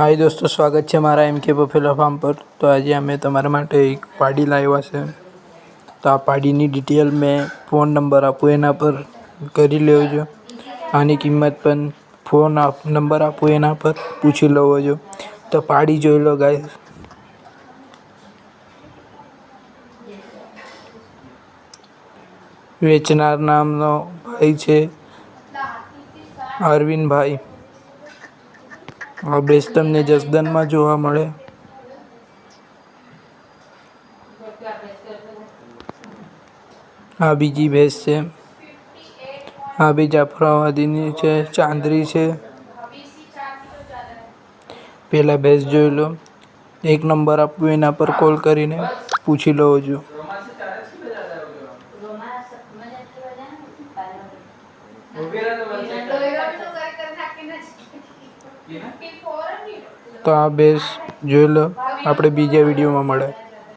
હાય દોસ્તો, સ્વાગત છે મારા એમ કે બફેલા ફાર્મ પર. તો આજે અમે તમારા માટે એક પાડી લાવ્યા છે. તો આ પાડીની ડિટેલ મેં ફોન નંબર આપું, એના પર કરી લેવજો આની કિંમત પણ ફોન આપ નંબર આપું, એના પર પૂછી લેવો જો. તો પાડી જોઈ લો ગાય વેચનાર નામનો ભાઈ છે, અરવિંદભાઈ. આ બેસ તમને જસદનમાં જોવા મળે. આ બીજી ભેંસ છે. આ બી જાફરાબાદીની છે, ચાંદરી છે. પેલા ભેંસ જોઈ લો. એક નંબર આપવું એના પર કોલ કરીને પૂછી લો જો તો આ બેસ જોઈ લો. આપણે બીજા વિડીયોમાં મળે.